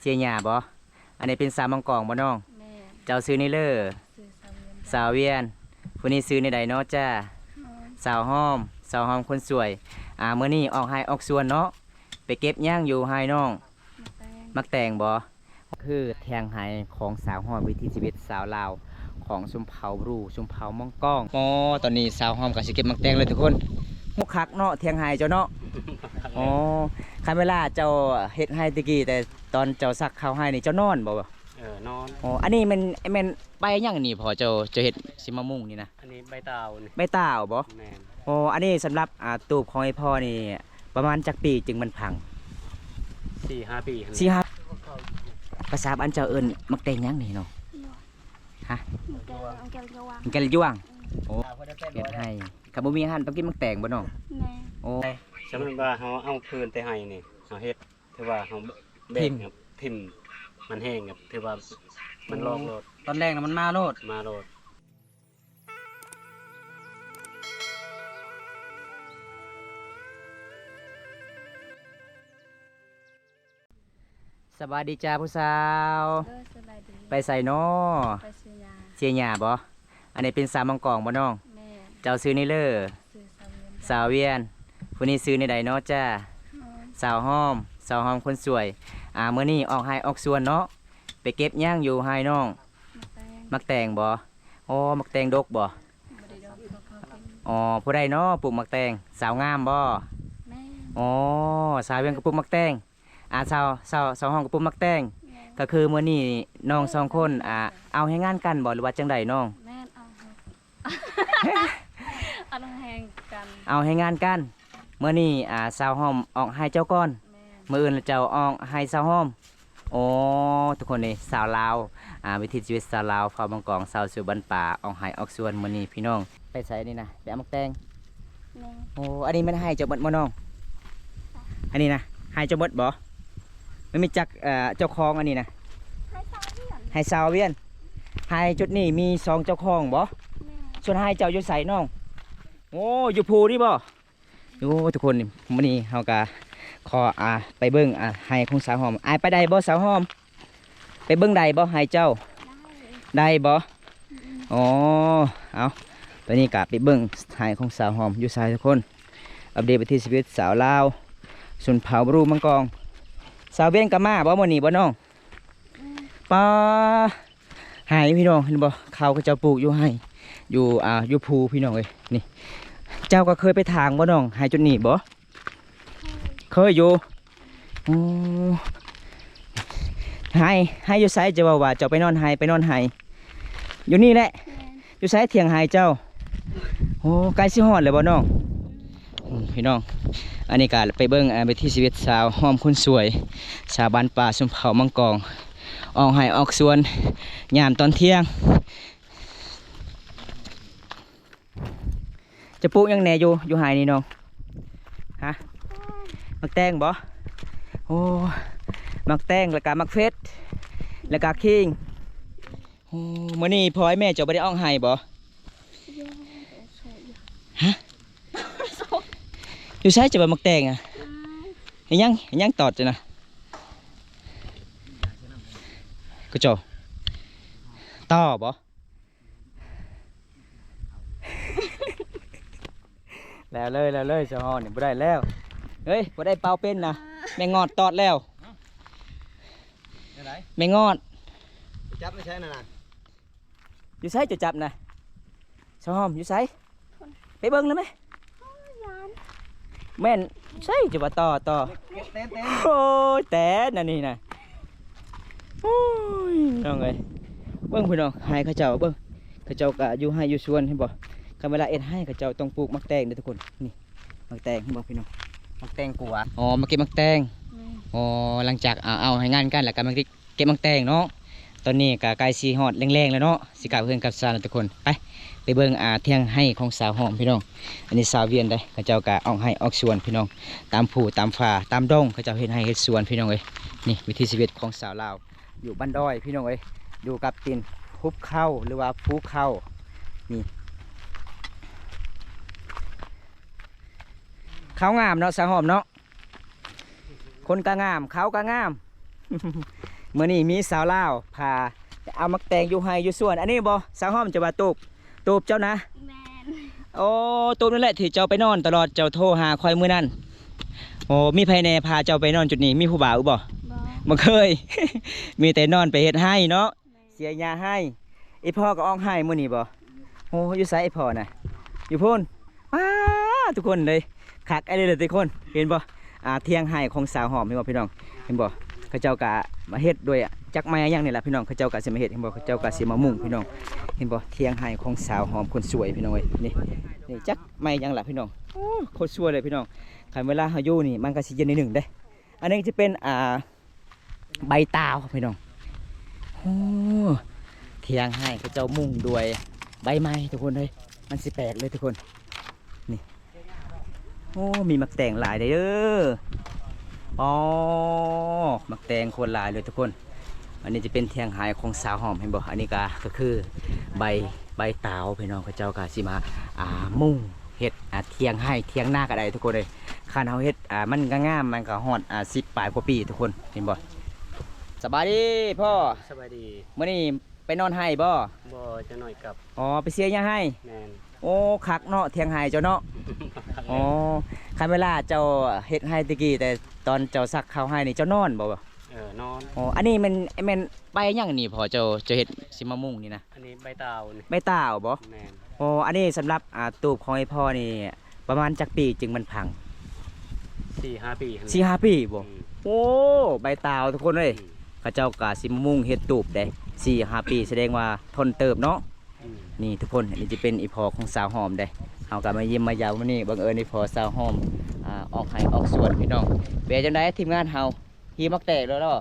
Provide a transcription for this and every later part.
เจียหยาบ่อันนี้เป็นสาวมังกรบ่น้อง แม่เจ้าซื้อนี่เลอซื้อสามเงินสาวเวียนผู้นี้ซื้อในใดเนาะจ้า สาวหอม สาวหอมคนสวย อ่ามื้อนี้ออกให้ออกสวนเนาะ ไปเก็บย่างอยู่ให้น้อง มาแตงมักแต่งบ่คือแทงไห้ของสาวหอมวิถีชีวิตสาวลาว ของชุมเผาบรูชุมเผามังกองอ๋อตอนนี้สาวหอมก็สิเก็บมักแต่งเลยทุกคนมุกคักเนาะเทียงไห้เจ้าเนาะอ๋อคันเวลาเจ้าเฮ็ดให้ตะกี้แต่ ตอนเจ้าซักข้าวให้นี่เจ้านอนบ่บ่เออนอน อ๋ออันนี้มันแม่นใบหยังนี่พอเจ้าเจ้าเฮ็ดสิมะมุ่งนี่นะอันนี้ใบตาวนี่ใบตาวบ่แม่นอ๋ออันนี้สำหรับอ่าตูบของไอ้พ่อนี่ประมาณจักปีจึงมันพังสี่ห้าปีหั่นสี่ห้าภาษาบ้านเจ้าเอิ้นมักแต่งหยังนี่เนาะฮะมันแกงอังแกงระวังมันแกละยวงโอ้เฮ็ดให้คันบ่มีอาหารต้องกินมักแต่งบ่น้องแม่โอ้สมมติว่าเขาเอาพื้นไปให้นี่เขาเฮ็ดถือว่าเขา เบรทิ่กมครับทิ่มมันแห้งครับถือว่ามันลอกโลดตอนแรกน่ะมันมาโลดมาโลดสบายดีจ้าผู้สาว เออสบายดีไปใส่น้อไปซื้อยาเชียหญ้าบ่อันนี้เป็นสาวมังกรบ่น้อง แม่เจ้าซื้อนี่เลอซื้อสามเงินสาวเวียนผู้นี้ซื้อในใดเนาะจ้า สาวหอม สาวหอมคนสวย อ่ามื้อนี้ออกให้ออกสวนเนาะไปเก็บย่างอยู่ให้น้องมาแตงมักแตงบ่อ๋อมักแตงดกบ่บริดอกพอเขากินอ๋อผู้ใดเนาะปลูกมักแตงสาวงามบ่แม่อ๋อสาวเวียนก็ปลูกมักแตงอ่าสาวสาวสาวหอมก็ปลูกมักแตงแม่ก็คือมื้อนี้น้องสองคนอ่าเอาให้งานกันบ่หรือว่าจังใดน้องแม่เอาเอาน้ำแหงกันเอาให้งานกันเมื่อนี้อ่าสาวหอมออกให้เจ้าก่อนแม่มื่ออื่นเจ้าออกให้สาวหอมโอ้ทุกคนนี่สาวลาวอ่าวิถีชีวิตสาวลาวฟาบังกองสาวสู่บ้านป่าออกให้ออกสวนมื้อนี้พี่น้อง ไปใส่นี่นะไปเอามักแตงแม่โอ้อันนี้มันให้เจ้าเบิดบ่น้อง อันนี้นะให้เจ้าเบิดบ่ไม่มีจักเอ่อเจ้าของอันนี้นะให้สาวเพื่อนให้สาวเวียนให้จุดนี้มีสองเจ้าของบ่แม่ส่วนให้เจ้าอยู่ใส่น้อง โอ้อยู่ภูนี่บ่โอ้ทุกคนนี่มื้อนี้เฮาก็ ขออ่าไปเบิ่งอ่าให้ของสาวหอมอายไปได้บ่สาวหอม ไปเบิ่งได้บ่ให้เจ้าได้ได้บ่อ๋อเอาตอนนี้ก็ไปเบิ่งให้ของสาวหอมอยู่ใส่ทุกคน อัปเดตไปที่ชีวิตสาวลาวสุนเผาบรูมังกองสาวเวียนก็มาบ่มื้อนี้บ่น้องป้าหายพี่น้องเห็นบ่เขาวก็เจ้าปลูกอยู่ให้อยู่อ่าอยู่ภูพี่น้องเอ้ยนี่ เจ้าก็เคยไปทางบ่น้องหายจุดนี้บ่ เคยอยู่อ๋อหายหายอยู่ไสจะว่าว่าเจ้าไปนอนหายไปนอนหายอยู่นี่แหละแม่อยู่ไสเถียงหายเจ้าโอ้ใกล้สิฮอดเลยบ่น้องอืมพี่น้อง อันนี้ก็ไปเบิ่งอ่าไปที่ชีวิตสาวหอมคนสวย สาวบ้านป่าสุมเผามังกองออกให้ออกสวนยามตอนเที่ยง จะปลูกหยังแหน่อยู่อยู่หายนี่น้องฮะ มักแตงบ่โอ้มักแตงแล้วก็มักเฟสแล้วก็คิงโอ้มื้อนี้พ่อให้แม่เจ้าบ่ได้ออกให้บ่ฮะอยู่ใช้จะบ่มักแตงอะยังเห็นยังตอดจ้ะนะกูเจ้าต่อบ่แล้วเลยแล้วเลยเจ้าฮอนี่บ่ได้แล้ว เฮ้ยบ่ได้เป่าเป็นนะแม่งอดตอดแล้วไหนแม่งอดจับไม่ใช่น่ะนะอยู่ไสจะจับนะเจ้าหอมอยู่ไสไปเบิ่งเลยไหมยานแม่นใช่จะว่าต่อต่อเต้นเต้นโอ้ยแต่นั่นนี่นะโอ้ยน้องเอ้ยเบิ่งพี่น้องให้เขาเจ้าเบิ่งเขาเจ้าก็อยู่ให้อยู่สวนเห็นบ่คันเวลาเอ็ดให้เขาเจ้าต้องปลูกมักแตงเด้อทุกคนนี่มักแตงเห็นบ่พี่น้อง มักแตงกัวอ๋อมาเก็บมักแตงแม่อ๋อหลังจากเอาเอาให้งานกันแล้วก็มาเก็บมักแตงเนาะตอนนี้ก็ใกล้สิฮอดแรงๆแล้วเนาะสิกลับเพื่อนกับสาวแล้วทุกคนไปไปเบิ่งอ่าเที่ยงให้ของสาวหอมพี่น้อง อันนี้สาวเวียนได้เขาเจ้าก็ออกให้ออกสวนพี่น้อง ตามผู้ตามฝ่าตามดงเขาเจ้าเฮ็ดให้เฮ็ดสวนพี่น้องเอ้ยนี่วิถีชีวิตของสาวลาวอยู่บ้านดอยพี่น้องเอ้ยอยู่กับตินภูเข้าหรือว่าภูเข้านี่ ขางามเนาะสาวหอมเนาะคนก็งามเขาก็งามมื่อนี้มีสาวลาวพาเอามักแตงอยู่ให้อยู่ส่วน อันนี้บ่สาวห้อมจะว่าตูบตูบเจ้านะแมนโอ้ตูบนั่นแหละที่เจ้าไปนอนตลอดเจ้าโทรหาคอยมื้อนั้นโอ้มีภายในพาเจ้าไปนอนจุดนี้มีผู้บ่าวบ่บอบ่เคย มีแต่นอนไปเฮ็ดให้เนาะแมนเสียยาให้ไอพ่อก็อ้องให้มื้อนี้บ่โอ้อยู่ไสไอพ่อน่ะอยู่พุ่นว้าทุกคนเลย คักไอ้เลยทุกคนเห็นบ่อ่าเที่ยงให้ของสาวหอมเห็นบ่พี่น้องเห็นบ่เขาเจ้ากะมาเฮ็ดด้วยอะจักไม้ยังนี่แหละพี่น้องเขาเจ้ากะสิมาเฮ็ดเห็นบ่เขาเจ้ากะสิมามุ่งพี่น้องเห็นบ่เที่ยงให้ของสาวหอมคนสวยพี่น้องเอ้ยนี่นี่จักไม้ยังล่ะพี่น้องโอ้โคตรสวยเลยพี่น้องคันเวลาเฮาอยู่นี่มันก็สิเย็นนิดหนึงเด้อันนี้จะเป็นอ่าใบตาวพี่น้องโอ้เที่ยงให้เขาเจ้ามุ่งด้วยใบไม้ทุกคนเลยมันสิแปลกเลยทุกคน โอ้มีมักแตงหลายเด้ออ๋อมักแตงคนหลายเลยทุกคน อันนี้จะเป็นเทียงหายของสาวหอมเห็นบ่อันนี้ก็ก็คือใบใบตาวพี่น้องเขาเจ้าก็สิมาอ่ามุ่งเฮ็ดอ่าเทียงให้เทียงหน้าก็ได้ทุกคนเลยคันเฮาเฮ็ดอ่ามันก็งามมันก็ฮอดอ่า10ปลายกว่าปีทุกคนเห็นบ่สบายดีพ่อสบายดีมื้อนี้ไปนอนให้บ่บ่จะหน่อยกับอ๋อไปเสียหญ้าให้แมน โอ้คักเนาะเทียงให้เจ้าเนาะอ๋อคันเวลาเจ้าเฮ็ดให้ตะกี้แต่ตอนเจ้าซักข้าวให้นี่เจ้านอนบ่บ่เออนอนอ๋ออันนี้มันแม่นใบหยังนี่พอเจ้าเจ้าเฮ็ดสิมามุ่งนี่นะอันนี้ใบตาวนี่ใบตาวบ่แมนโอ้อันนี้สำหรับอ่าตูบของไอ้พ่อนี่ประมาณจักปีจึงมันพังสี่ห้าปีหั่นแหละสี่ห้าปีบ่อืมโอ้ใบตาวทุกคนเลยอืมเข้าเจ้ากะสิมามุ่งเฮ็ดตูบได้สี่ห้าปีแสดงว่าทนเติบเนาะอืม นี่ทุกคนอันนี้จะเป็นอีพอของสาวหอมได้เอากลับมาเยี่ยมมายาววันนี้บังเอิญอีพอสาวหอมอ่าออกให้ออกสวนพี่น้องเปียจังไดทีมงานเฮาฮีมักแตกแล้วเนาะ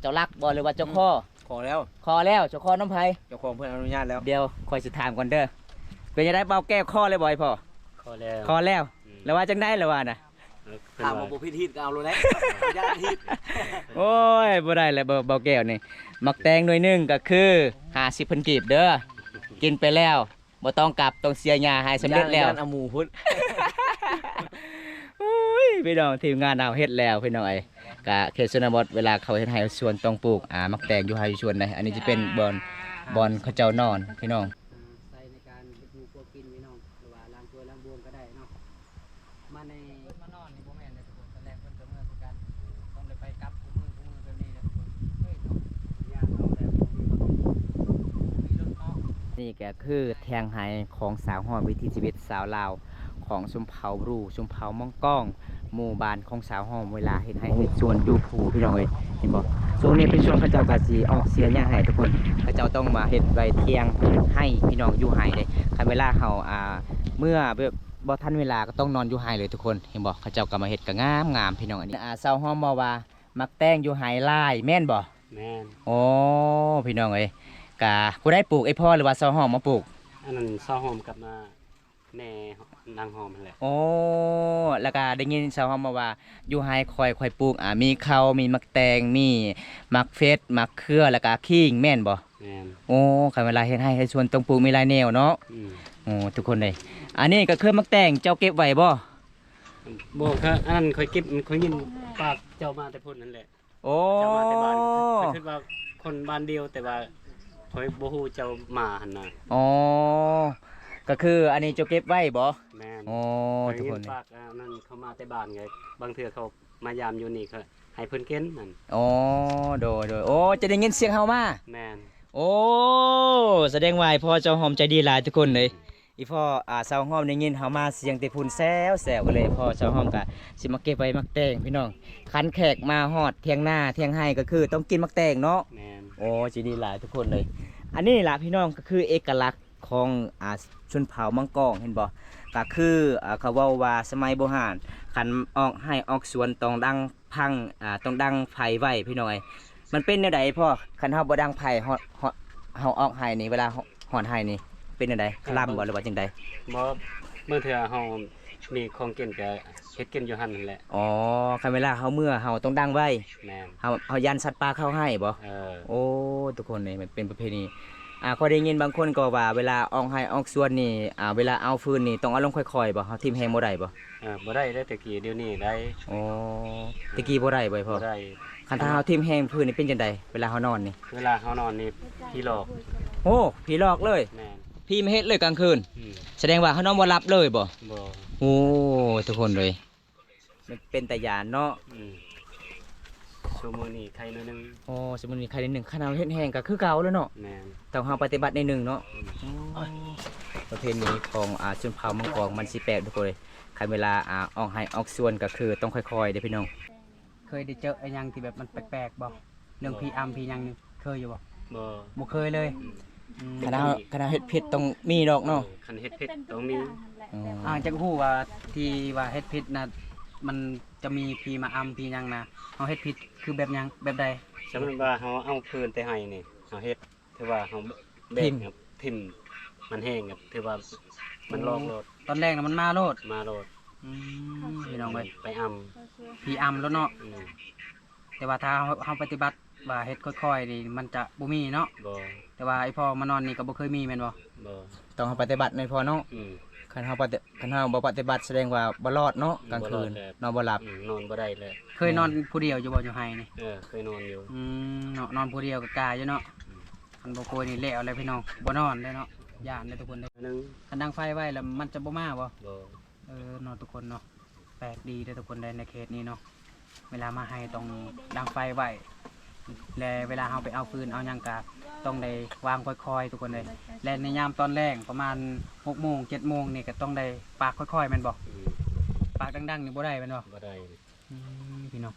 เจ้ารักบ่หรือว่าเจ้าข้อขอแล้วคอแล้วเจ้าข้อน้ำไผเจ้าของเพื่อนอนุญาตแล้วเดี๋ยวคอยสิถามก่อนเด้อเป็นจังไดเบาแก้วข้อเลยบ่ไอ้พ่อขอแล้วคอแล้วอืมแล้วว่าจังได้แล้วว่าน่ะเออเพิ่นถามว่ามาบุพิธีก็เอาเลยนะญาติฮิตโอ้ยบ่ได้เลยเบาเบาแก้วนี่มักแตงหน่วยหนึงก็คือ50เพิ่นกีบเด้อ กินไปแล้วบ่ต้องกลับต้องเสียยาให้สำเร็จแล้วญาติเอาหมูพุทธโอ้ยพี่น้องทีมงานเอาเฮ็ดแล้วพี่น้องไอ้กะเขตชนบทเวลาเขาเฮ็ดให้สวนต้องปลูกอ่ามักแตงอยู่ให้อยู่สวนนะอันนี้จะเป็นบอนบอนเขาเจ้านอนพี่น้อง นาะนี่ก็คือแทงไห้ของสาวหอมวิถีชีวิตสาวลาว ของชุมเผาบรูชุมเผามองก้องหมู่บ้านของสาวหอมเวลาเฮ็ดให้เฮ็ดสวนอยู่ภูพี่น้องเอ้ยเห็นบ่ช่วงนี้เป็นช่วงเขาเจ้ากะสิออกเสียหญ้าให้ทุกคนเขาเจ้าต้องมาเฮ็ดไว้เที่ยงให้พี่น้องอยู่ให้เด้คันเวลาเฮาอ่าเมื่อแบบบ่ทันเวลาก็ต้องนอนอยู่ให้เลยทุกคนเห็นบ่เขาเจ้าก็มาเฮ็ดก็งามงามพี่น้องอันนี้อ่าสาวหอมบอกว่ามักแต้งอยู่ให้ลายแม่นบ่แม่นโอ้พี่น้องเอ้ย กะผู้ได้ปลูกไอ้พ่อหรือว่าสาวหอมมาปลูกอันนั้นซอหอมกับมาแม่นางหอมนั่นแหละโอ้แล้วก็ได้ยินชาวเฮามาว่าอยู่ไฮคอยคอยปลูกอ่ามีข้าวมีมักแตงมีมักเฟสมักเครือแล้วก็ขิงแม่นบ่แม่นโอ้คันเวลาเฮ็ดให้ให้สวนต้องปลูกมีหลายแนวเนาะอืมโอ้ทุกคนเลยอันนี้ก็คือมักแตงเจ้าเก็บไว้บ่บ่ครับอันนั้นค่อยเก็บค่อยยินปากเจ้ามาแต่พุ่นนั่นแหละ โอ้เจ้ามาแต่บ้านค่อยคิดว่าคนบ้านเดียวแต่ว่าค่ อยบ่ฮู้เจ้ามาหั่นน่ะอ๋อ ก็คืออันนี้เจ้าเก็บไว้บ่แม่นโอ้ข้อยทุกยิคนนเลยปากอันนั้นเขามาแต่บ้านไงบางเทื่อเขามายามอยู่นี่ก็ให้เพิ่นเกินนั่นอ๋อโดยโดยโอ้จะได้ยินเสียงเฮามา แม่นโอ้ แสดงว่าไอ้พ่อเจ้าหอมใจดีหลายทุกคนเลยอีพ่ออ่าสาวหอมได้ยินเฮามาเสียงแต่พุ่นแซวแซวก็เลยพ่อสาวหอมก็สิมาเก็บไว้มักแตงพี่น้องคันแขกมาฮอดเที่ยงหน้าเที่ยงให้ก็คือต้องกินมักแตงเนาะ แม่น โอ้จีดีหลายทุกคนเลย อันนี้ล่ะพี่น้องก็คือเอกลักษณ์ของอ่าชนเผ่ามังกรเห็นบ่ก็คืออ่าเขาเว้าว่าสมัยโบราณคันออกให้ออกสวนต้องดังพังอ่าต้องดังไฟไว้พี่น้องเอ้ยมันเป็นแนวใดพ่อคันเฮาบ่ดังไฟฮอดฮอดเฮาออกให้นี่เวลาฮอดให้นี่เป็นแนวใดคลำบ่หรือว่าจังใดบ่เมื่อเทื่อเฮา มีของกินก็เฮ็ดกินอยู่หั่นนั่นแหละอ๋อคันเวลาเฮาเมื่อเฮาต้องดังไว้แม่นเฮาเฮายันสัตว์ป่าเข้าให้บ่เออโอ้ทุกคนนี่มันเป็นประเพณีอ่าพอได้ยินบางคนก็ว่าเวลาออกให้ออกสวนนี่อ่าเวลาเอาฟืนนี่ต้องเอาลงค่อยๆบ่เฮาทิ่มแฮงบ่ได้บ่เออบ่ได้ได้แต่กี้เดี๋ยวนี้ได้โอ้ตะกี้บ่ได้บ่พ่อบ่ได้คันถ้าเฮาทิ่มแห้งพื้นนี่เป็นจังไดเวลาเฮานอนนี่เวลาเขานอนนี่พี่หลอกโอ้ผีหลอกเลยแม่นพี่ไม่เฮ็ดเลยกลางคืนอืมแสดงว่าเฮานอนบ่หลับเลยบ่บ่ โอ้ทุกคนเลย มันเป็นตายานเนาะอืมชั่วโมงนี้ใครหนิดนึงโอ้สมมุติมีใครได้หนึ่งคันเฮาเฮ็ดแห้งก็คือเก่าแล้วเนาะแม่นต้องเฮาปฏิบัติในหนึ่งเนาะอืมประเพณีของอาชนเผ่ามังกรมันสิแปลกทุกคนเลยคันเวลาอ่าออกให้ออกส่วนก็คือต้องค่อยๆเด้อพี่น้อง เคยได้เจอไอ้หยังที่แบบมันแปลกๆบ่เรื่องพีอัมพีหยังนี่เคยอยู่บ่บ่บ่เคยเลยอืม คณะคณะเฮ็ดเผ็ดต้องมีดอกเนาะคันเฮ็ดเผ็ดต้องมีอ๋ออ่าจักฮู้ว่าที่ว่าเฮ็ดผิดนะมันจะมีพีมาอัมพีหยังนะเฮาเฮ็ดผิดคือแบบหยังแบบใดสมมุติว่าเฮาเอาพื้นไปให้นี่เฮาเฮ็ดถือว่าเฮาแบกครับทิ่มมันแห้งครับถือว่ามันลอกโลดตอนแรกน่ะมันมาโลดมาโลดอืมพี่น้องเอ้ยไปอำพีอัมแล้วเนาะอืมแต่ว่าถ้าเฮาเฮาปฏิบัติ ว่าเฮ็ดค่อยๆนี่มันจะบ่มีเนาะบ่แต่ว่าไอ้พ่อมานอนนี่ก็บ่เคยมีแม่นบ่บ่ต้องเฮาปฏิบัติในพอเนาะอืมคันเฮาปฏิคันเฮาบ่ปฏิบัติแสดงว่าบ่รอดเนาะกลางคืนบ่รอดเลยนอนบ่หลับอืมนอนบ่ได้เลย เคยนอนผู้เดียวอยู่บ่อยู่ไห้นี่เออเคยนอนอยู่อืมเนาะนอนผู้เดียวก็กล้าอยู่เนาะอันบ่โกยนี่แล้วเลยพี่น้องบ่นอนเลยเนาะย่านเลยทุกคนเลยอันนึงคันดังไฟไว้แล้วมันจะบ่มาบ่บ่เออเนาะทุกคนเนาะแปลกดีเด้อทุกคนได้ในเขตนี้เนาะเวลามาให้ต้องดังไฟไว้ และเวลาเฮาไปเอาฟืนเอาหยังกะต้องได้วางค่อยๆ ทุกคนเลยและในยามตอนแรกประมาณ6โมง7โมงนี่ก็ต้องได้ปากค่อยๆแม่นบ่อืมปากดังๆนี่บ่ได้แม่นบ่บ่ได้อืมพี่น้อง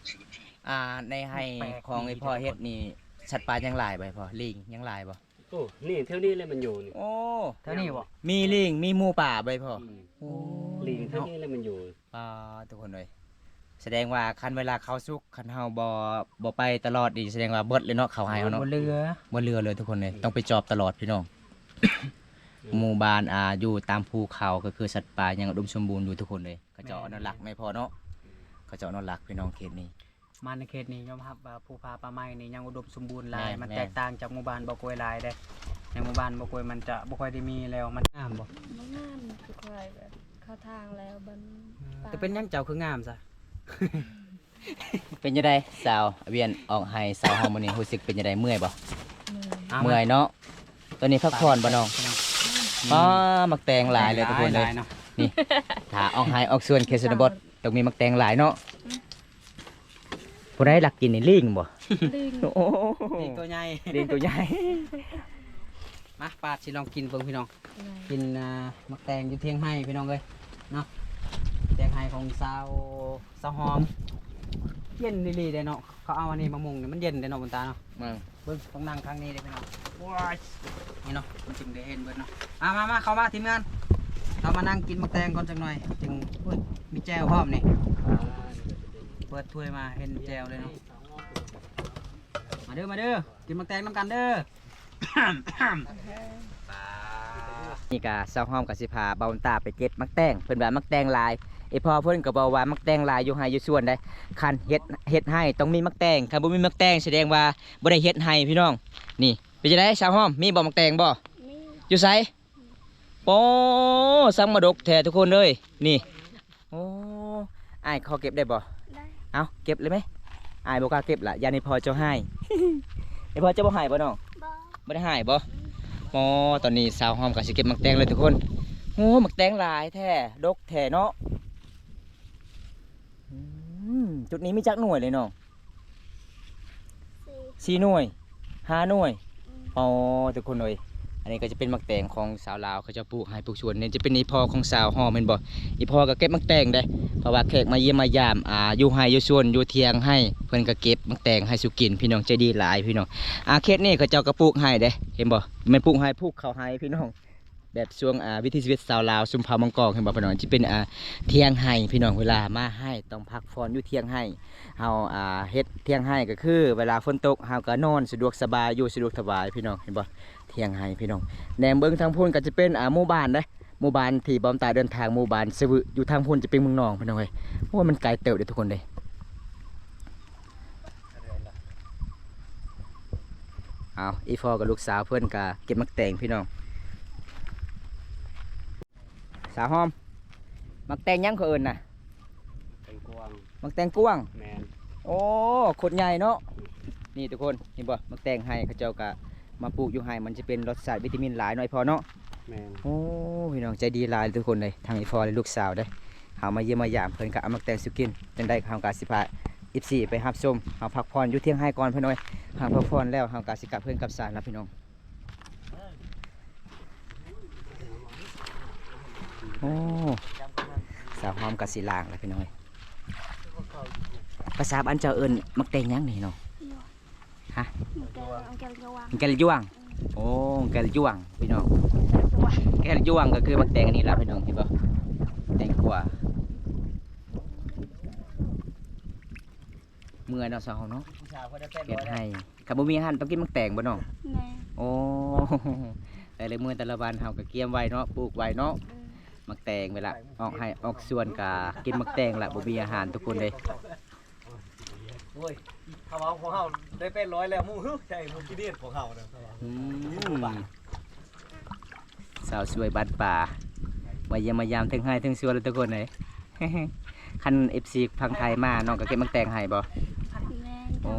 อ่าในให้แปลกของไอ้พ่อเฮ็ดนี่สัตว์ป่ายังหลายบ่ไอ้พ่อลิงยังหลายบ่โอ้นี่เท่านี้เลยมันอยู่นี่โอ้เท่านี้บ่ มีลิงมีหมูป่าบ่ไอ้พ่ออืมโอ้ลิงเท่านี้เลยมันอยู่อ่าทุกคนเลย แสดงว่าคันเวลาเขาสุกคันเฮาบ่บ่ไปตลอดนี่แสดงว่าเบิดเลยเนาะเขาให้เฮาเนาะบนเรือบ่เรือเลยทุกคนเลยต้องไปจอบตลอดพี่น้องหมู่บ้านอ่าอยู่ตามภูเขาก็คือสัตว์ป่ายังอุดมสมบูรณ์อยู่ทุกคนเลยเขาเจ้าอนุรักษ์ไม่พอเนาะเขาเจ้าอนุรักษ์พี่น้องเขตนี้มาในเขตนี้ยอมรับว่าภูผาป่าไม้นี่ยังอุดมสมบูรณ์หลายแม่นมันแม่นแตกต่างจากหมู่บ้านบ่กวยหลายเด้ในหมู่บ้านบ่กวยมันจะบ่ค่อยได้มีแล้วมันงามบ่มันงามคือคอยแบบเข้าทางแล้วบันแต่เป็นหยังเจ้าคืองามซะ เป็นยังไงสาวเวียนออกให้สาวเฮามื้อนี้รู้สึกเป็นยังไงเมื่อยบ่าเมื่อยเนาะตัวนี้พักผ่อนบ่น้องพี่น้องอ๋อมักแตงหลายเลยทุกคนเลยหาเนาะนี่ถ้าออกให้ออกส่วนเขตชนบทต้องมีมักแตงหลายเนาะผู้ใดหลักกินนี่ลิงบ่ลิงโอ้นี่ตัวใหญ่ลิงตัวใหญ่มาปาดสิลองกินเบิ่งพี่น้องกินอ่ามักแตงอยู่เที่ยงให้พี่น้องเอ้ยเนาะแตงให้ของสาวสาวหอม เย็นดีๆเด้เนาะเขาเอาอันนี้มามุงเนี่ยมันเย็นเด้เนาะบนตาเนาะมึงเบิ่งต้องนั่งข้างนี้เลยพี่น้องว้ายนี่เนาะมันจึงได้เห็นเบิดเนาะมามามาเข้ามาทีมงานเรามานั่งกินมักแตงก่อนจังหน่อย จึงอุ้ยมีแจวพร้อมนี่เปิดถ้วยมาเห็นแจวเลยเนาะมาเด้อมาเด้อกินมักแตงน้ำกันเด้อนี่กะสาวหอมกับสิพาเบาตาไปเก็บมักแตงเพิ่นว่ามักแตงหลาย ไอพ่อเพิ่นก็บอกว่ามักแตงหลายอยู่ให้อยู่ส่วนได้คันเฮ็ดเฮ็ดให้ต้องมีมักแตงคันบ่มีมักแตงแสดงว่าบ่ได้เฮ็ดให้พี่น้อง นี่เป็นจังไดสาวหอมมีบ่มักแตงบ่มีอยู่ไสโอ้สังมาดกแท้ทุกคนเลยนี่โอ้อ้ายขอเก็บได้บ่ได้เอาเก็บเลยไหมอ้ายบ่กล้าเก็บล่ะยาในพอเจ้าให้ไอพ่อเจ้าบ่ให้บ่น้องบ่บ่ได้ให้บ่อ๋อตอนนี้สาวหอมก็สิเก็บมักแตงเลยทุกคนโอ้มักแตงหลายแท้ดกแท้เนาะอืม จุดนี้มีจักหน่วยเลยน้องสี่สี่หน่วยห้าหน่วยอืมอ๋อทุกคนเลยอันนี้ก็จะเป็นมักแตงของสาวลาวเขาจะปลูกให้ปลูกสวนเนี่ยจะเป็นอีพอของสาวหอมเป็นบ่อีพอก็เก็บมักแตงได้เพราะว่าแขกมาเยี่ยมมายามอ่าอยู่ให้อยู่สวนอยู่เทียงให้เพิ่นก็เก็บมักแตงให้สุกินพี่น้องใจดีหลายพี่น้องอาเขตนี่เขาเจ้าก็ปลูกให้เด้เห็นบ่แม่นปลูกให้ปลูกเขาให้พี่น้อง แบบช่วงอ่าวิถีชีวิตสาวลาวซุมเผามังกรเห็นบ่พี่น้องที่เป็นอ่าเที่ยงให้พี่น้องเวลามาให้ต้องพักผ่อนอยู่เที่ยงให้เฮาอ่าเฮ็ดเที่ยงให้ก็คือ เวลาฝนตกเฮาก็นอนสะดวกสบายอยู่สะดวกสบายพี่น้องเห็นบ่เที่ยงให้พี่น้องแนมเบิ่งทางพุ่นก็จะเป็นอ่าหมู่บ้านเด้หมู่บ้านที่บอมตาเดินทางหมู่บ้านสวึอยู่ทางพุ่นจะเป็นเมืองนองพี่น้องเอ้ยเพราะว่ามันไกลเติบเด้ทุกคนเลยเอาอีฟอกับลูกสาวเพื่อนกะเก็บมักแตงพี่น้องสาวหอม มักแตงยังเขาเอิญน่ะเป็นกวางมักแตงกวางแมนโโอ้ขดใหญ่เนาะนี่ทุกคนเห็นบ่มักแตงให้เขาเจ้าก็มาปลูกอยู่ให้มันจะเป็นรสชาติวิตามินหลายหน่อยพอเนาะแม่นโอ้พี่น้องใจดีหลายทุกคนเลยทางอีพอและลูกสาวเด้อเฮามาเยี่ยมมายามเพิ่นก็เอามักแตงสุกินจังได้เฮากาสิพา14ไปรับชมเฮาพักผ่อนอยู่เที่ยงให้ก่อนเพิ่นหน่อยเฮาพักผ่อนแล้วเฮากาสิกลับเพิ่นกลับสารแล้วพี่น้อง โอ้สาวหอมกะสิลางแล้วพี่น้องเอ้ยภาษาบ้านเจ้าเอิ้นมักแตงหยังนี่เนาะมันแกเอาแกระวังแกลยวงโอ้แกลยวงพี่น้องแกลยวงก็คือมักแตงอันนี้ล่ะพี่น้องเห็นบ่แตงกวาเมื่อยเนาะสาวเนาะผู้ชายเขาได้เป็นเฮ็ดร้อยแล้วให้คันบ่มีอาหารต้องกินมักแตงบ่น้องแม่โอ้แต่ละมื้อแต่ละวันเฮาก็เกียมไว้เนาะปลูกไว้เนาะเออ มักแตงเวลาออกให้ออกสวนก็กินมักแตงล่ะบ่มีอาหารทุกคนเลยโอ้ยเขาเอาของเขาได้เป็นร้อยแล้วหมูฮึใช่หมูกินเดียดของเขาเนาะอืมสาวสวยบ้านป่ามาเยี่ยมมายามถึงให้ถึงสวนเลยทุกคนเลยคัน FC พังไทยมาน้องก็เก็บมักแตงให้บ่แม่โอ้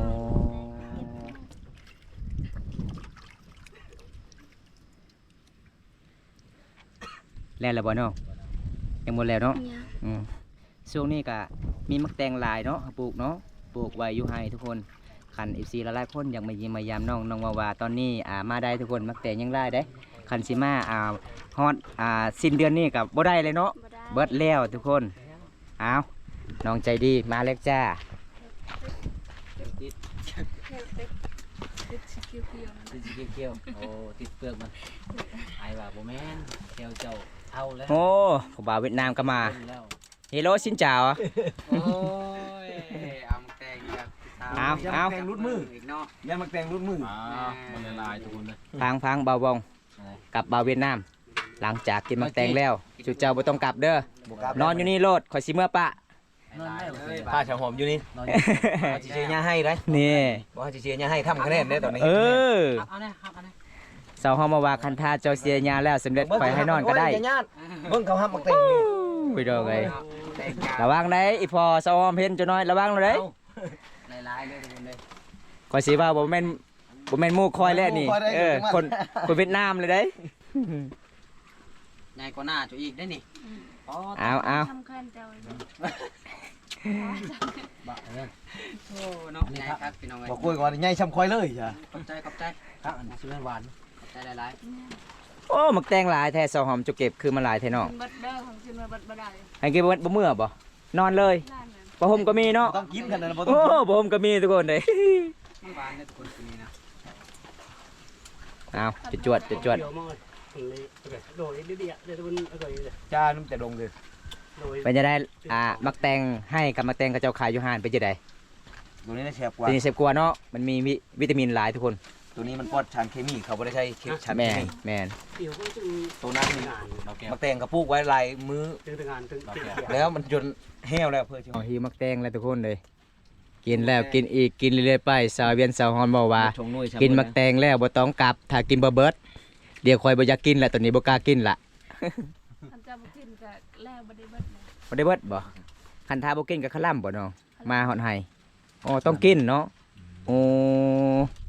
แล้วแล้วบ่น้องยังบ่แล้วเนาะเนี่ยอืมช่วงนี้ก็มีมักแตงหลายเนาะปลูกเนาะปลูกไว้อยู่ให้ทุกคนคัน FC หลายๆคนอยากมาเยี่ยมมายามน้องน้องวาวาตอนนี้อ่ามาได้ทุกคนมักแตงยังได้เด้คันสิมาอ่าฮอดอ่าสิ้นเดือนนี้ก็บ่ได้เลยเนาะบ่ได้เบิดแล้วทุกคนเอาน้องใจดีมาแล้วจ้าติดเฮ็ดไปติดสีเขียวๆนั่นติดสีเขียวๆโอ้ติดเปลือกมันไอ้ว่าบ่แม่นแถวเจ้า เอาแล้วโอ้ผู้บ่าวเวียดนามก็มาเป็นแล้วเฮโลสินจ้าวโอ้ยเอามาแต่งจากเอาเอา แตงรุดมืออีกเนาะยันมักแตงรุดมืออ่ามันละลายทุกคนเลย พังพังเบาบองอะไรกลับบ่าวเวียดนาม หลังจากกินมักแตงแล้วจุเจ้าบ่ต้องกลับเด้อนอนอยู่นี่โลดข่อยสิเมื่อปะ นอนได้เลยป้าชาวหอมอยู่นี่นอนว่าจิเชียร์ย่าให้ได้นี่ว่าจิเชียร์ย่าให้ทำคะแนนได้ตอนนี้ เออเอาเนี่ยเอาเนี่ ยสาวเฮามาว่าคันท่าเจ้าเสียญาแล้วสำเร็จข่อยให้นอนก็ได้โยย่าญาติเบิ่งเขาห้ามมักแตงนี่ไปดอกไงระวังได้อีพอสาวหอมเห็นจะน้อยระวังเลยเด้ลายๆเลยทุกคนเลยข่อยสิว่าบ่แม่นบ่แม่นหมู่คอยแล้วนี่ เออ คนคนเวียดนามเลยเด้ ใหญ่กว่าหน้าจุอีกได้นี่อ๋อเอาเอาสำคัญเจ้าเลยบักเลยโอ้เนาะใหญ่ครับพี่น้องเอ้ยบอกกล้วยก่อนใหญ่ช้ำคอยเลยจ้ะขอบใจขอบใจครับอันนี้ซื้อหวาน ขอบใจหลายโอ้หมักแตงหลายแท้สาวหอมจุเก็บคือมันหลายแท้เนาะกินเบิดเด้อของกินมาเบิดบ่ได้ให้กินบ่บ่เมื่อบ่นอนเลยได้แม่นบ่ห่มก็มีเนาะต้องกินกันนะบ่ต้อโอ้งกินบ่ห่มก็มีทุกคนเลยๆมันหวานเลยทุกคนคนนี้นะเอาจะจวดจะจวดเดี๋ยวมาเลยโดยนิดเดียวเดี๋ยวมันอร่อยเลยจ้านุ่มแต่ลงเลยโดยเป็นจะได้อ่ามักแตงให้กับมักแตงกับเจ้าขายอยู่ห้านเป็นจะได้ตัวนี้น่าแซ่บกว่า ตัวนี้เสพกลัวเนาะมันมีวิวิตามินหลายทุกคน ตัวนี้มันปลอดสารเคมีเขาไม่ได้ใช้เคมีสารเคแม่นมีแม่นเดี๋ยวก็จะตัวนั้นนี่งานเราแก้วมักแตงกระปุกไว้ลายมือถึงงานถึงเกี่ยวแล้วมันจนแห้วแล้วเพื่อจะเอาหิวมักแตงแล้วทุกคนเลย กินแล้วกินอีกกินเรื่อยๆไปสาวเวียนสาวฮอนบอกว่า ชงนุ่ยกินมักแตงแล้วบ่ต้องกลับ ถ้ากินบ่เบิด เดี๋ยวคอยบ่อยากกินแหละตอนนี้บ่กล้ากินละคันเจ้าบ่กินก็แล้วบ่ได้เบิดเลยบ่ได้เบิดบ่คันทาบ่กินก็ขล่ำบ่น้องมาฮอดให้อ๋อต้องกินเนาะโอ้ถ้า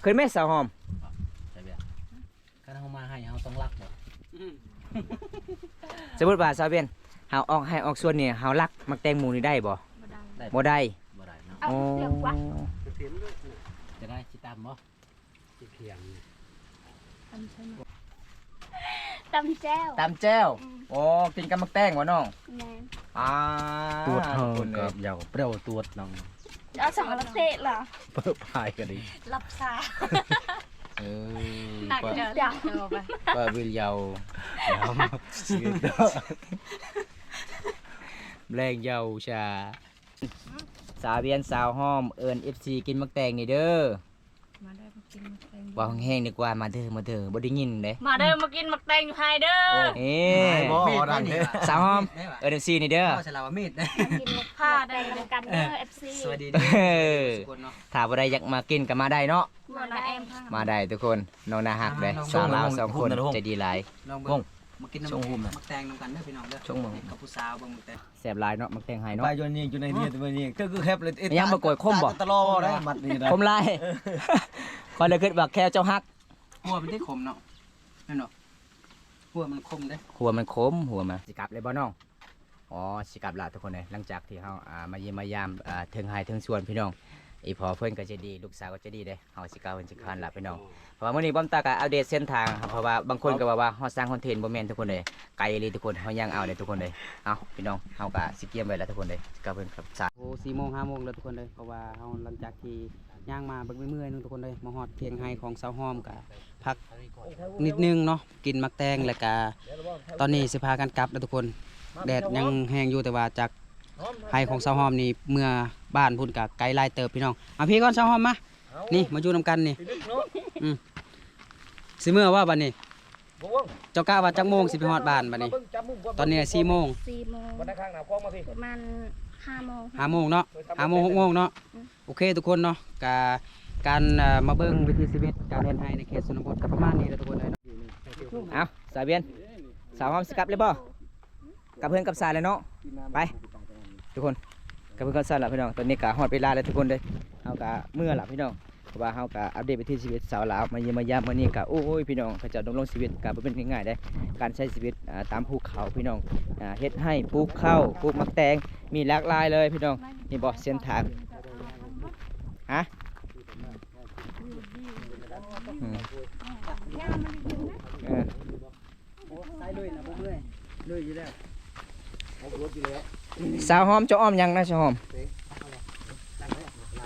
เอามาให้นี่นะเคยแม่สาวหอมใช่ไหมถ้าเอามาให้เราต้องรักบ่สมมุติว่าสาวเวียนเฮาออกให้ออกส่วนนี่เฮารักมักแตงหมูนี่ได้บ่บ่ได้ได้บ่ได้บ่ได้เนาะเอาอ๋อเสียงวะเสียงด้วยจะได้ชิตามบ่เพียงตำใช่ไหมตำแจ้วตามแจ้วอืมโอ้กินกับมักแตงบ่น้องแม่นอ่าตัวเท่าคนเลยยาวเปรี้ยวตัวน้อง เอาสองละเตะเหรอเปิดพายก็ดีรับซาเออหนักเกินจังเปิดวิลยาวแรงเยาวชา สาวเวียนสาวห้อมเอิญ FC กินมักแตงนี่เด้อ มาได้มากินมักแตงว่าแห้งๆดีกว่ามาเด้อมาเด้อบ่ได้ยินเด้มาเด้อมากินมักแตงอยู่ไฮเด้อเอ๊บ่ะมีดดังนี่เด้อสาวห้อมได้ป่ะเอิญ FC นี่เด้อก็ฉลาดว่ามีดนะกินมักผ้าได้นำกันเด้อ FC สวัสดีเด้อเออทุกคนเนาะถ้าบ่ได้อยากมากินก็มาได้เนาะมาได้แอมผ้ามาได้ทุกคนน้องนาหักเลยน้องสาวลาวสองคนใจดีหลายลองงเบิ่งง มากินน้ำชงหุ่มน่ะมักแตงนำกันเด้อพี่น้องเด้อชงหมู่กับผู้สาวเบิ่งมักแตงแสบหลายเนาะมักแตงไห้เนาะไปจนนี่อยู่ในนี่ตัวนี้ก็คือแคบเลยยังบ่โกยคมบ่ตลอดได้มัดนี่นะผมลายคอยเลยคิดว่าแค่เจ้าฮัก หัวมันได้ขมเนาะนั่นเนาะหัวมันคมเด้หัวมันคมหัวมันสิกลับเลยบ่น้อง อ๋อสิกลับละทุกคนเลยหลังจากที่เฮาอ่ามาเยี่ยมมายามอ่าถึงไห้ถึงสวนพี่น้อง อีพอเพิ่นก็จะดีลูกสาวก็จะดีเด้เฮาสิกลับเพิ่นสิคันละพี่น้องเพราะว่ามื้อนี้บ่มตาก็อัปเดตเส้นทางครับเพราะว่าบางคนก็ว่าว่าเฮาสร้างคอนเทนต์บ่แม่นทุกคนเลยไกลเลยทุกคนเฮายังเอาเลยทุกคนเลยเอาพี่น้องเฮาก็สิเกียมไว้แล้วทุกคนเลยสิกลับเพิ่นครับสาโอ้สี่โมงห้าโมงแล้วทุกคนเลยเพราะว่าเฮาหลังจากที่ย่างมาเบิ่งเมื่อยๆนึงทุกคนเลยมาฮอดเทียงไฮของสาวหอมกะพักนิดนึงเนาะกินมักแตงแล้วก็ตอนนี้สิพากันกลับแล้วทุกคนแดดยังแห้งอยู่แต่ว่าจาก ไฮของสาวหอมนี่เมื่อบ้านพุ่นกะไกลหลายเติบพี่น้องเอาพี่ก่อนสาวหอมมานี่มาอยู่นํกันนี่อืมสิเมื่อว่าบัดนี้เจ้ากะว่าจักโมงสิไปฮอดบ้านบัดนี้ ตอนนี้4โมงสี่โมงวันข้างหน้าคล้องมาพี่ประมาณห้าโมงห้าโมงเนาะห้าโมงหกโมงเนาะโอเคทุกคนเนาะกาการเอ่อมาเบิ่งวิถีชีวิตการเรียนไทยในเขตชนบทก็ประมาณนี้แหละทุกคนเลยเนาะเอาสาวเบียนสาวหอมสิกลับเลยบ่กลับเพื่อนกับสายเลยเนาะไป ทุกคนกลับเพื่อนกับสายละพี่น้องตอนนี้ก็ฮอดเวลาแล้วทุกคนเลยเฮาก็เมื่อละพี่น้องเพราะว่าเฮาก็อัปเดตไปที่ชีวิตสาวลาวมาเยี่ยมมายามมื้อนี้ก็โอ้ยพี่น้องเขาจะดำรงชีวิตก็บ่เป็นง่ายๆเด้ การใช้ชีวิตตามภูเขาพี่น้องเฮ็ดให้ปลูกข้าวปลูกมักแตงมีหลากหลายเลยพี่น้องนี่บ่เส้นทางฮะอืมเออใส่ลุยนะบ่เมื่อยลุยอยู่แล้ว สาวหอมเจะอ้อมยังนะสาวหอม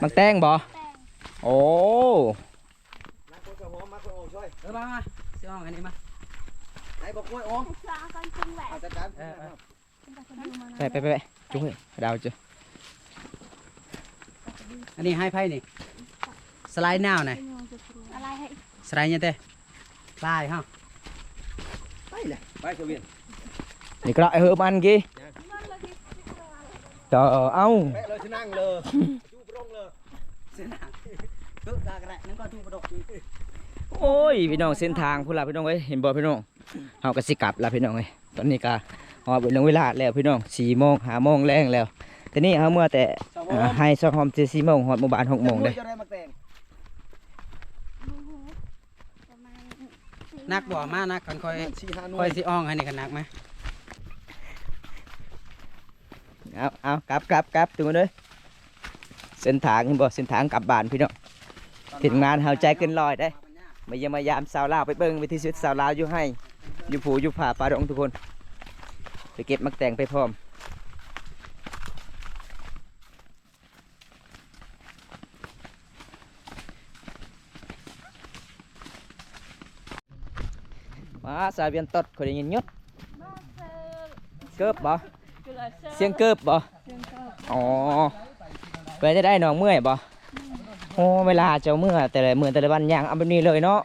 มักแตงบ่โอ้เออมามาเสื้อห้องอันนี้มาไหนบอกกล้วยอมสากันจึงแหวเอาจัดการเออเออไปไปไปไปจุ้ยดาวจุอันนี้ให้ไพ่นี่สไลด์แนวหน่อยอะไรให้สไลด์เนี่ยเต้ลายฮะไปเลยไปเสวียนนี่ก็ไอ้เหือมันกี้ ต่อเอ้าแปะเลยที่นั่งเลยจูบรงเลยเสื้อหนังเออกากระนั่นก็ทูกระดกโอ้ยพี่น้องเส้นทางพุ่นละพี่น้องเอ้ยเห็นบ่พี่น้องเฮาก็สิกลับละพี่น้องเอ้ยตอนนี้ก็ฮอดเวลาเวลาแล้วพี่น้อง4โมง5โมงแรงแล้วแต่นี่เฮาเมื่อแต่เอ่อให้สาวหอม4โมงฮอดหมู่บ้าน6โมงเด้จะได้มาแต่งประมาณนักบ่มานักกันคอยสี่ห้าหน่ควอยยสิอ่องให้ในกันนักไหม เอาเอากลับกลับกลับตัวเด้อเส้นทางเห็นบ่เส้นทางกลับบ้านพี่น้องถึงงานเฮาใจเกินร้อยได้มาเยี่ยมมายามสาวลาวไปเบิ่งวิถีชีวิตสาวลาวอยู่ให้อยู่ผูอยู่ผาปลาดองทุกคน ไปเก็บมักแตงไปพร้อมมาสาวเวียนตดคนได้ยินยศเกิบบ่ เสียงเกิบบ่อ๋อไปจะได้น้องเมื่อยบ่โอ้เวลาเจ้าเมื่อแต่ละเมื่อแต่ละวันย่างเอาแบบนี้เลยเนาะ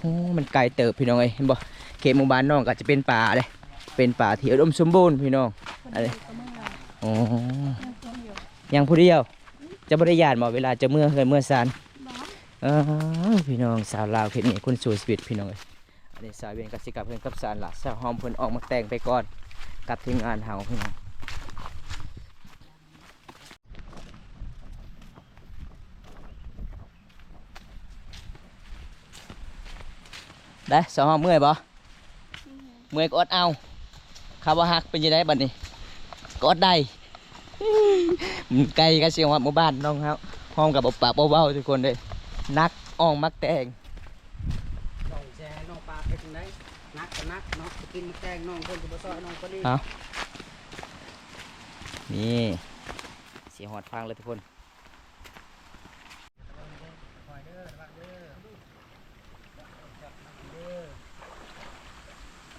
โอ้มันไกลเติบพี่น้องเอ้ยเห็นบ่เขตหมู่บ้านน้องก็จะเป็นป่าเลยเป็นป่าที่อุดมสมบูรณ์พี่น้องอะไรโอ้ยังผู้เดียว จะบริยานบ่เวลาจะเมื่อเคยเมื่อซานเออพี่น้องสาวลาวเขตนี้คุณสู่ชีวิตพี่น้องเอ้ยอันนี้สาวเวียนกสิกับเพื่อนกับสารละสาวหอมเพิ่นออกมาแต่งไปก่อน กับทีมงานเฮาพี่น้องได้สาวหอมเมื่อยบ่เมื่อยก็อดเอาคาว่าฮักเป็นยังไงบัดนี้ก็อดได้ไกลกันเสียงว่าหมู่บ้านน้องครับห้องกับอบปากเบาๆทุกคนเลยนักอ่องมักแตง น้องแช่น้องปลาไปถึงไหน นักก็นักเนาะไปกินมักแตงน้องคนจะบ่ซอยน้องคนนี้นี่เสียงหอดฟังเลยทุกคน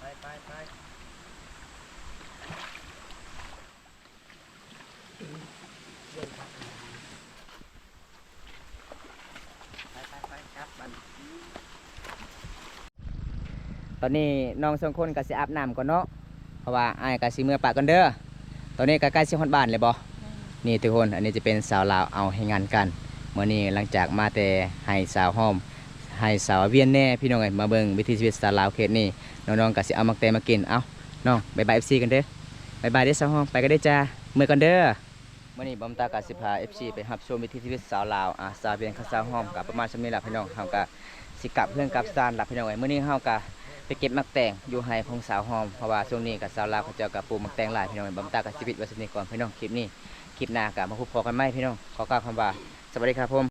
ไปไปไปไปไปไปครับบัน ต อนนี้น้องสองคนก็สิอาบน้ำก่อนเนาะเพราะว่าอ้ายก็สิเมื่อปากกันเด้อตอนนี้ก็ใกล้สิฮอดบ้านเลยบ่นี่ทุกคนอันนี้จะเป็นสาวลาวเอาให้งานกันเมื่อนี้หลังจากมาแต่ให้สาวหอม ให้สาวเวียนแน่พี่น้องเอ้ยมาเบิ่งวิถีชีวิตสาวลาวเขตนี้น้องๆก็สิเอามักแตงมากินเอ้าน้องบ๊ายบาย FC กันเด้อบ๊ายบายเด้อสาวห้องไปกันเด้อจ้ามื้อกันเด้อมื้อนี้บอมตากาสิพา FC ไปรับชมวิถีชีวิตสาวลาวอะสาวเวียนกับสาวห้อมก็ประมาณชั่วนี้ล่ะพี่น้องเฮาก็สิกลับเพื่อนกลับซานล่ะพี่น้องเอ้ยมื้อนี้เฮาก็ ไปเก็บมักแตงอยู่ไห้ของสาวหอมเพราะว่าช่วงนี้กับสาวลาวเขาเจอกับปลูกมักแตงหลายพี่น้องเอ้ยบอมตากับจิปิตวัสักนิก่อนพี่น้องคลิปนี้คลิปหน้ากับมาพบพอกันไหมพี่น้องขอกล่าวคำว่าสวัสดีครับผม